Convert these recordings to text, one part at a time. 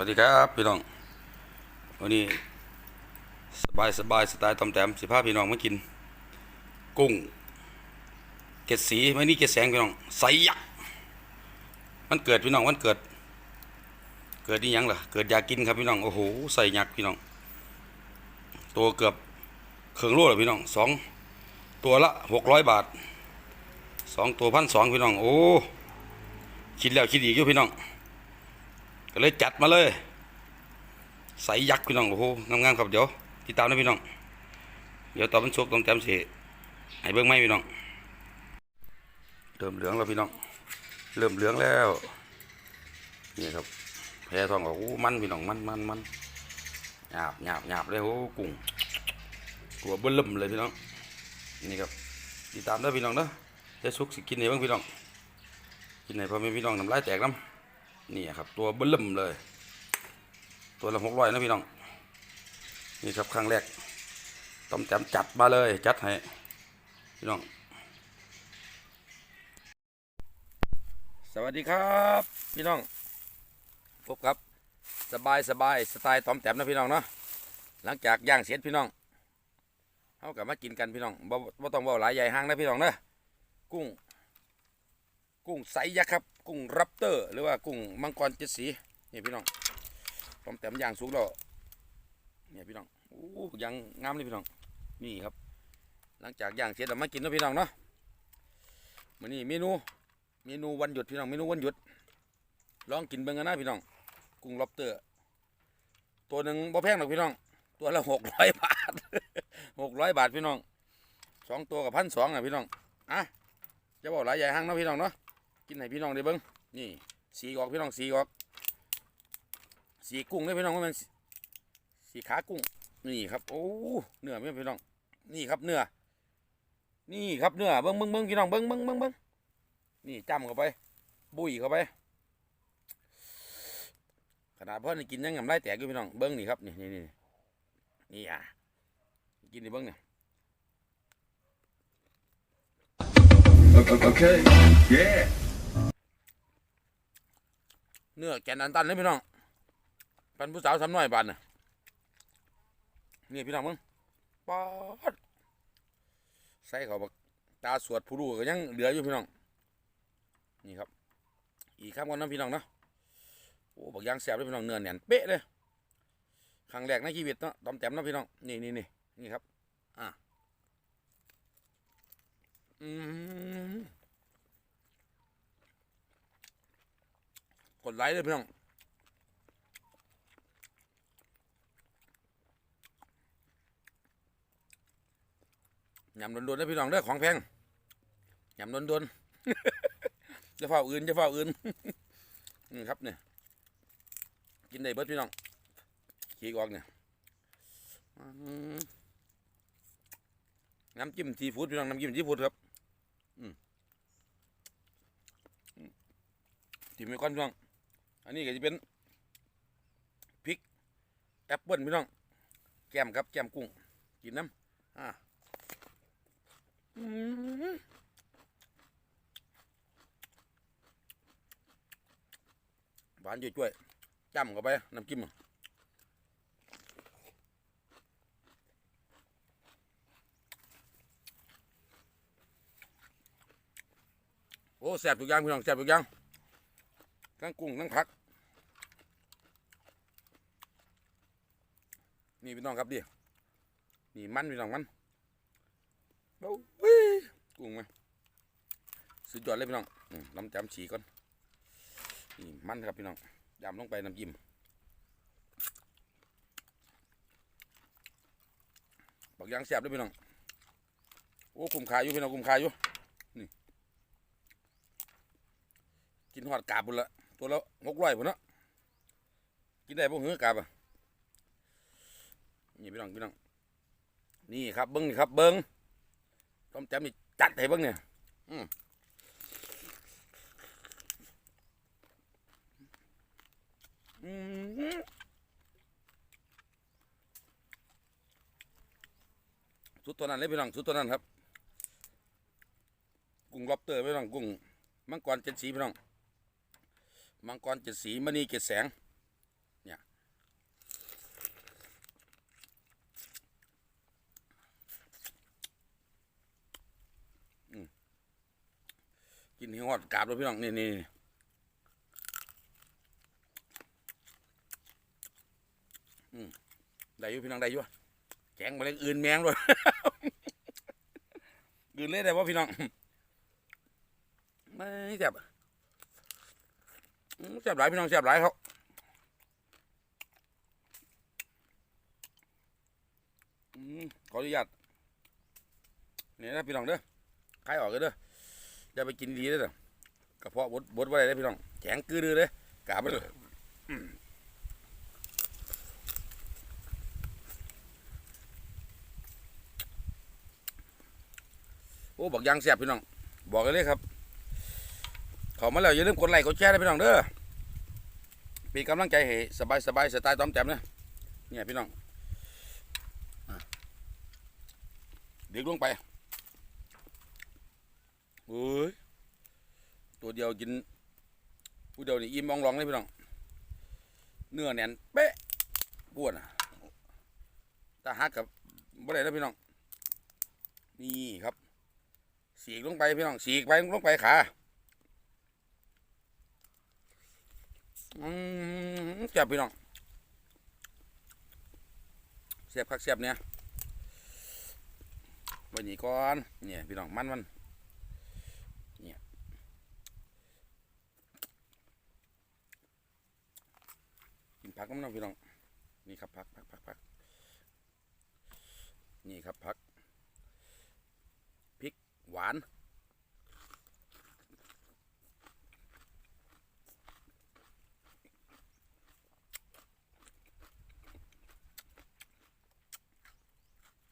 วัสดีครับพี่น้อง วันนี้สบายสบายสไตล์ตอมแต้มสิพาพี่น้องมากิน กุ้ง เกล็ดสีไม่นี่เกล็ดแสงพี่น้องใสยักษ์มันเกิดพี่น้องมันเกิด เกิดนี่ยังล่ะเกิดอยากกินครับพี่น้องโอ้โหใส่ยักษ์พี่น้อง ตัวเกือบเครื่องโลเลยพี่น้องสองตัวละหกร้อยบาทสองตัวพันสองพี่น้องโอ้คิดแล้วคิดอีกอยู่พี่น้อง ก็เลยจัดมาเลย ใส่ยักษ์พี่น้องโอ้โหงามๆครับเดี๋ยวติดตามนะพี่น้อง เดี๋ยวตอนมันสุกต้องจำสิให้เบิ่งไหมพี่น้อง เริ่มเหลืองแล้วพี่น้อง เริ่มเหลืองแล้วนี่ครับแพทองก็โอ้มันพี่น้องมันมันมันหยาบหยาบหยาบเลยโอ้กุ้งตัวเบิ่มเลยพี่น้องนี่ครับติดตามได้พี่น้องเด้อจะสุกสิกินให้เบิ่งพี่น้องกินให้พ่อแม่พี่น้องน้ำลายแตกน้ำ นี่ครับ ตัวเบิ่มเลย ตัวละหกร้อยนะพี่น้อง นี่ครับครั้งแรก ต้มแจมจัดมาเลย จัดให้ พี่น้อง สวัสดีครับ พี่น้อง พบครับ สบายสบายสไตล์ต้มแจมนะพี่น้องเนาะ หลังจากย่างเสร็จพี่น้องเขากลับมากินกันพี่น้องบ่บ่ต้องบ่หลายใหญ่ห้างนะพี่น้องเนาะกุ้ง กุ้งไซยักษ์ครับ กุ้งรับเตอร์ หรือว่ากุ้งมังกรเจ็ดสีนี่พี่น้องผมแต้มย่างสุกแล้วเนี่ยพี่น้องโอ้ยังงามเลยพี่น้องนี่ครับ หลังจากย่างเสร็จแล้วมากินนะพี่น้องเนาะมือนี้เมนูเมนูวันหยุดพี่น้องเมนูวันหยุด ลองกินเบิ่งกันนะพี่น้อง กุ้งล็อบเตอร์ ตัวหนึ่งบ่แพงหรอกพี่น้อง ตัวละหกร้อยบาทหกร้อยบาทพี่น้องสองตัวกับพันสองอะพี่น้องอะจะบอกหลายใหญ่ห้างนะพี่น้องเนาะ กินให้พี่น้องได้เบิ้งนี่สีออกพี่น้องสีออก สีกุ้งเลยพี่น้องว่ามันสีขากุ้งนี่ครับโอ้เนื้อพี่น้องนี่ครับเนื้อนี่ครับเนื้อเบิ้งเบิ้งเบิ้งพี่น้องเบิ้งเบิ้งเบิ้งเบิ้งนี่จ้ำเข้าไป บุยเข้าไป ขนาดพ่อนี่กินยังงำไรแตกอยู่พี่น้องเบิ้งนี่ครับนี่นี่นี่นี่อะกินนี่เบิ้งเนี่ย Okay. Yeah. เนื้อแกนอันตันเลยพี่น้องปันผู้สาวสำน้อยบานน่ะนี่พี่น้องมึงปอดใส่เขาบักตาสวดผู้ดูก็ยังเหลืออยู่พี่น้อง นี่ครับ อีกคำก่อนนะพี่น้องเนาะโอ้บักยางแสบเลยพี่น้องเนื้อแน่นเป๊ะเลยครั้งแรกในชีวิตเนาะตอมแต้มเนาะพี่น้องนี่นี่นี่นี่ครับ อะอืม ดไลค์เลยพี่น้องยำโดนๆนะพี่น้องเด้อของแพงยำโดนๆจะเฝ้าอื่นจะเฝ้าอื่นนี่ครับเนี่ยกินได้เบิดพี่น้องขี้ออกเนี่ยน้ำจิ้มซีฟู้ดพี่น้องน้ำจิ้มซีฟู้ดครับจิ้มไปก่อนพี่น้อง อันนี้ก็จะเป็นพริกแอปเปิลพี่น้อง แก้มครับแก้มกุ้ง กินน้ำอ่าอืมหวานจุ้ยๆจ้ำเข้าไปน้ำจิ้มโอ้แซ่บทุกอย่างพี่น้องแซ่บทุกอย่างทั้งกุ้งทั้งผัก นี่พี่น้องครับดินี่มันพี่น้องมันโอ้ยกุ้งไหมสุดยอดเลยพี่น้องน้ำจำฉีก่อนนี่มันครับพี่น้องยำลงไปน้ำจิ้มบักยางแสบด้วยพี่น้อง โอ้คุ้มค่าอยู่พี่น้องคุ้มค่าอยู่ นี่ กินหอดกาบบุญละตัวละหกร้อยพุ่นเนาะกินได้พวกหื้อกาบอะ นี่พี่น้องพี่น้องนี่ครับเบิ้งนี่ครับเบิ้งต้มแจ่มนี่จัดให้เบิ่งเนี่ยอืมอืมสุดตัวนั้นเลยพี่น้องสุดตัวนั้นครับ กุ้งล็อบเตอร์พี่น้องกุ้งมังกรเจ็ดสีพี่น้องมังกรเจ็ดสีมณีเจ็ดแสง กินให้ฮอดกาบเลยพี่น้องนี่นี่นได้อยู่พี่น้องได้อยู่แกงมาเลยอื่นแมงด้วยอื่นเลยได้ป่พี่น้องไม่แซ่บอืมแซ่บหลายพี่น้องแซ่บหลายเขาขออนุญาตนี่นะพี่น้องเด้อใคายออกกันเด้อ อย่าไปกินดีเด้อเด้อกระเพาะบดบดไว้ได้พี่น้องแข็งกือดือเลยกาบเลยโอ้บอกยางแซ่บพี่น้อง บอกกันเลยครับขอมาแล้วอย่าลืมกดไลค์กดแชร์นะพี่น้องเด้อเป็นกำลังใจให้สบายสบายสไตล์ต้อมแจ่มนะเนี่ยพี่น้องเด็กลงไป เฮ้ยตัวเดียวกินผู้เดียวนี่อิ่มมองร้องเลยพี่น้องเนื้อแน่นเป๊ะกวนอะตาหักกับบ่ได้แล้วพี่น้องนี่ครับสีกลงไปพี่น้องสีกไปลงไปขาอืมเสียบพี่น้องเสียบคักเสียบเนี่ยวันนี้ก่อนเนี่ยพี่น้องมันมันเนี่ยกิน ผักน้ำน้องพี่น้อง นี่ครับผักผักผักผักนี่ครับผักพริกหวาน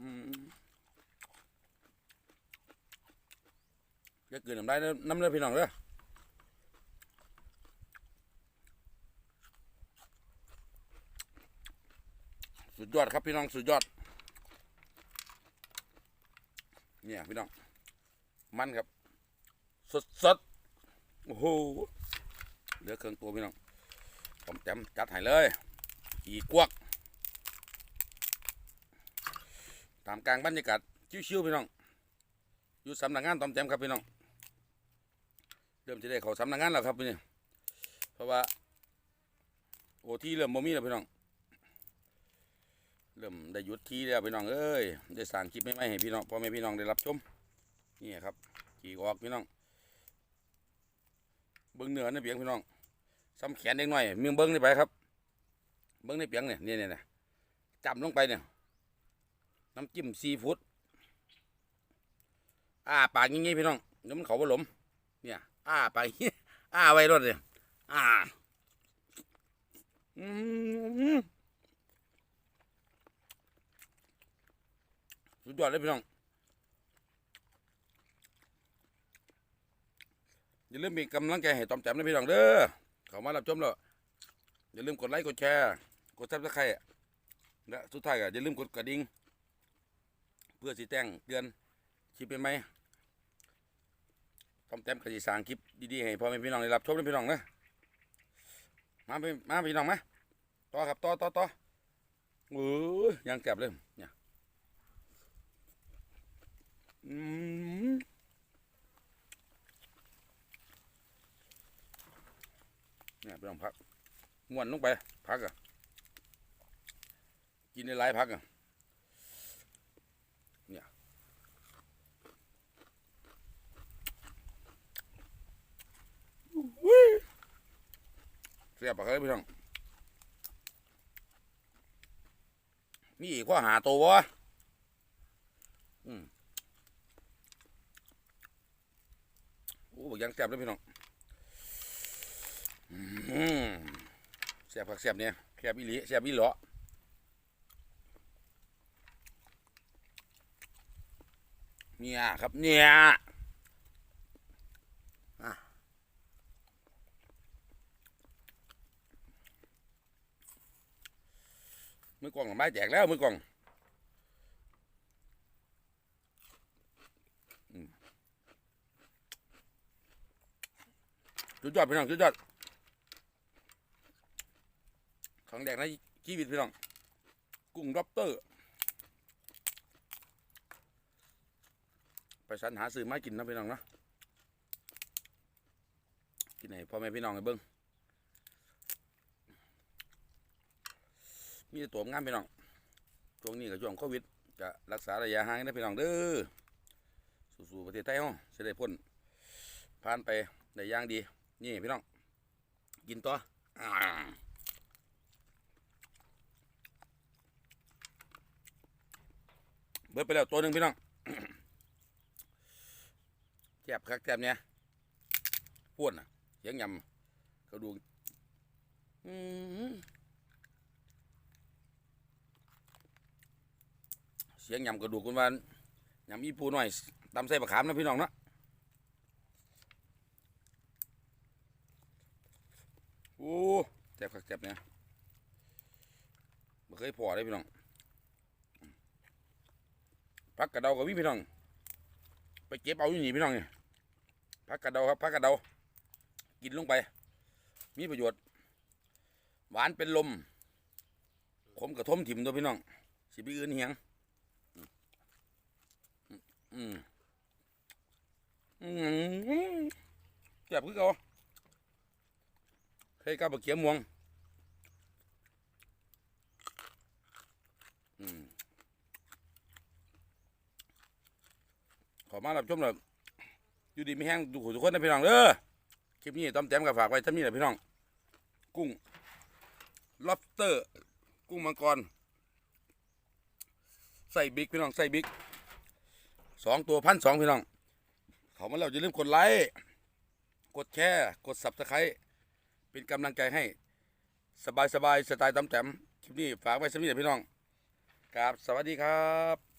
อืมจะเกินน้ำได้น้ำเลือพี่น้องเด้อ สุดยอดครับพี่น้องสุดยอด เนี่ยพี่น้อง มันครับ สดสดๆโอ้โหเหลือเครื่องตัวพี่น้องผมแจมจัดให้เลย อีกวก ตามกลางบรรยากาศชิวๆพี่น้อง อยู่สำนักงานตอมแจมครับพี่น้อง เริ่มจะได้เขาสำนักงานแล้วครับพี่นี่เพราะว่า โอที่เริ่มบ่มีแล้วพี่น้อง เริ่มได้หยุดที่แล้วพี่น้องเอ้ยได้สร้างคลิปใหม่ให้พี่น้องพ่อแม่พี่น้องได้รับชมนี่ครับขี่ออกพี่น้อง เบิ้งเหนือในเปียงพี่น้องซ้ำแขนเด็กน่อยมึงเบิ้งนี่ไปครับ เบิ้งในเปียงเนี่ยนี่เนี่ยจับลงไปเนี่ยน้ำจิ้มซีฟู้ดอ้าปากงี้ๆพี่น้องเดี๋ยวมันเขาบ่หลมเนี่ยอ้าปากอ้าไว้รถเนี่ยอ้าอืม สุดยอดเลยพี่น้อง อย่าลืมมีกำลังใจให้ตอมแจมนะพี่น้องเด้อเขามารับชมแล้วอย่าลืมกดไลค์กดแชร์ กดซับสไครต์และสุดท้ายก็อย่าลืมกดกระดิ่งเพื่อสิแจ้งเตือนคลิปเป็นไหมต้อมแต้มกระสีสางคลิปดีๆให้พ่อแม่พี่น้องได้รับชมนะพี่น้องนะมาพี่มาพี่น้องมาต่อครับต่อต่อต่อเออยังแก็บเลยเนี่ย อืมเนี่ยพี่น้องพักม้วนลงไป พักอะ กินในหลายพักอะเสียบปากเลยพี่น้อง มีอีกข้อหาตัววะอืมโอ้บอก ยังแซ่บเลยพี่น้องแซ่บผักแซ่บเนี่ยแซ่บอีหลีแซ่บอีหลอเนี่ยครับเนี่ยมือกล่องไม้แจกแล้วมือกล่อง สุดยอดพี่น้องสุดยอดของแดกในชีวิตพี่น้อง กุ้งด็อปเตอร์ ไปสรรหาซื้อมากินนะพี่น้องนะกินให้พ่อแม่พี่น้องให้เบิ่งมีตัวงามพี่น้อง ช่วงนี้กับช่วงโควิดจะรักษาระยะห่างนะพี่น้องเด้อ สู่ๆประเทศไทยเฮาสิได้พ้นผ่านไปได้ย่างดี นี่พี่น้อง กินต่ออ่าเบิดไปแล้วตัวหนึ่งพี่น้องแจบคักแจบเนี่ยป้วนอะเสียงยำกระดูกเสียงยำกระดูกคุณวานยำอีปูหน่อยตำใส่บะขามนะพี่น้องเนาะ โอ้แจ็บคักแจ็บเนี่ยไม่เคยพอเลยพี่น้องพักกระเดากับวิพี่น้อง ไปเก็บเอาอยู่นี่พี่น้องนี่พักกระเดาครับพักกระเดา กินลงไป มีประโยชน์ หวานเป็นลม ขมกระทมถิ่มตัวพี่น้อง สิบีอื่นเหียงอืมอืมอืมแซ่บคือเก่า เคยกับบักเขียมม่วงขอมารับชมแบบอยู่ดีไม่แห้งดูทุกคนนะพี่น้องเด้อคลิปนี้ต้อมแต้มกับฝากไว้ท่านี้แหละพี่น้อง กุ้ง lobster กุ้งมังกร ใส่บิ๊กพี่น้อง ใส่บิ๊กสองตัวพันสองพี่น้อง เขามาแล้วอย่าลืมกดไลค์ กดแชร์ กด subscribe เป็นกำลังใจให้สบายสบายสไตล์ตำแต้มคลิปนี้ฝากไว้ท่านี้แหละพี่น้องครับสวัสดีครับ